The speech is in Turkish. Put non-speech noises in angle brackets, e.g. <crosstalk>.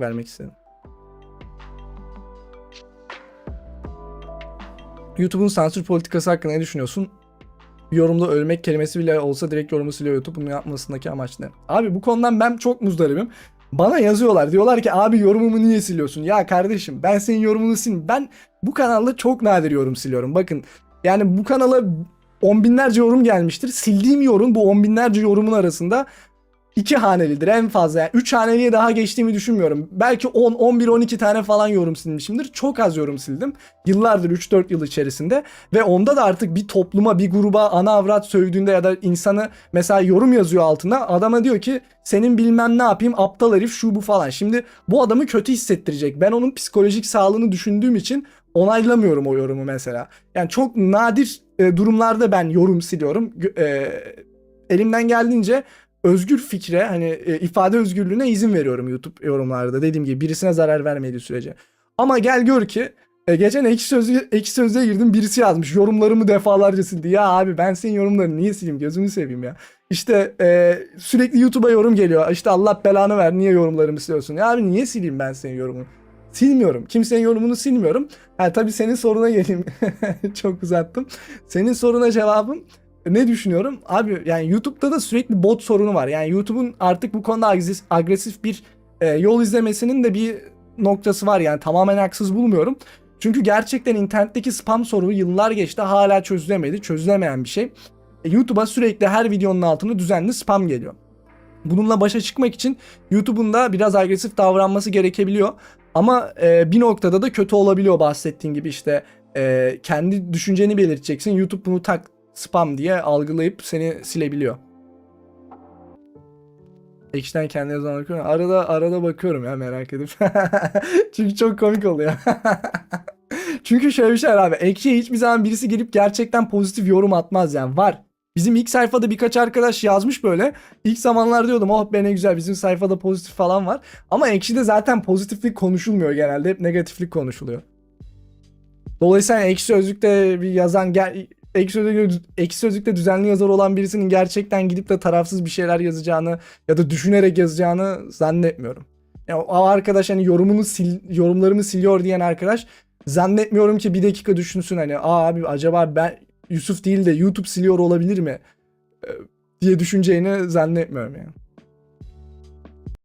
vermek istedim. YouTube'un sansür politikası hakkında ne düşünüyorsun? Yorumda ölmek kelimesi bile olsa direkt yorumu siliyor YouTube. Bunu yapmasındaki amaç ne? Abi bu konudan ben çok muzdaribim. Bana yazıyorlar. Diyorlar ki abi yorumumu niye siliyorsun? Ya kardeşim ben senin yorumunu sil. Ben bu kanalda çok nadir yorum siliyorum. Bakın yani bu kanala on binlerce yorum gelmiştir. Sildiğim yorum bu on binlerce yorumun arasında iki hanelidir en fazla. Yani üç haneliye daha geçtiğimi düşünmüyorum. Belki 10, 11, 12 tane falan yorum silmişimdir. Çok az yorum sildim. Yıllardır 3-4 yıl içerisinde. Ve onda da artık bir topluma, bir gruba ana avrat sövdüğünde ya da insanı mesela yorum yazıyor altına. Adama diyor ki senin bilmem ne yapayım aptal herif şu bu falan. Şimdi bu adamı kötü hissettirecek. Ben onun psikolojik sağlığını düşündüğüm için onaylamıyorum o yorumu mesela. Yani çok nadir e, durumlarda ben yorum siliyorum. E, elimden geldiğince özgür fikre hani e, ifade özgürlüğüne izin veriyorum YouTube yorumlarda. Dediğim gibi birisine zarar vermediği sürece. Ama gel gör ki e, geçen ekşi sözlüğe, ekşi sözlüğe girdim birisi yazmış yorumlarımı defalarca sildi. Ya abi ben senin yorumlarını niye sileyim gözünü seveyim ya. İşte e, sürekli YouTube'a yorum geliyor. İşte Allah belanı ver niye yorumlarımı siliyorsun? Ya abi niye sileyim ben senin yorumunu? Silmiyorum. Kimsenin yorumunu silmiyorum. Ha tabii senin soruna geleyim. <laughs> Çok uzattım. Senin soruna cevabım ne düşünüyorum? Abi yani YouTube'da da sürekli bot sorunu var. Yani YouTube'un artık bu konuda agres- agresif bir e, yol izlemesinin de bir noktası var. Yani tamamen haksız bulmuyorum. Çünkü gerçekten internetteki spam sorunu yıllar geçti hala çözülemedi. Çözülemeyen bir şey. E, YouTube'a sürekli her videonun altına düzenli spam geliyor. Bununla başa çıkmak için YouTube'un da biraz agresif davranması gerekebiliyor. Ama e, bir noktada da kötü olabiliyor bahsettiğin gibi işte e, kendi düşünceni belirteceksin. YouTube bunu tak spam diye algılayıp seni silebiliyor. Ekşiden kendine zaman bakıyorum. Arada arada bakıyorum ya merak edip. <laughs> Çünkü çok komik oluyor. <laughs> Çünkü şöyle bir şey var abi. Ekşi'ye hiçbir zaman birisi gelip gerçekten pozitif yorum atmaz yani. Var. Bizim ilk sayfada birkaç arkadaş yazmış böyle. İlk zamanlar diyordum oh be ne güzel bizim sayfada pozitif falan var. Ama Ekşi'de zaten pozitiflik konuşulmuyor genelde. Hep negatiflik konuşuluyor. Dolayısıyla Ekşi Sözlük'te bir yazan gel Ekşi Sözlük'te, Ekşi Sözlük'te düzenli yazar olan birisinin gerçekten gidip de tarafsız bir şeyler yazacağını ya da düşünerek yazacağını zannetmiyorum. Ya o arkadaş hani yorumunu sil, yorumlarımı siliyor diyen arkadaş zannetmiyorum ki bir dakika düşünsün hani Aa abi acaba ben Yusuf değil de YouTube siliyor olabilir mi? Ee, diye düşüneceğini zannetmiyorum yani.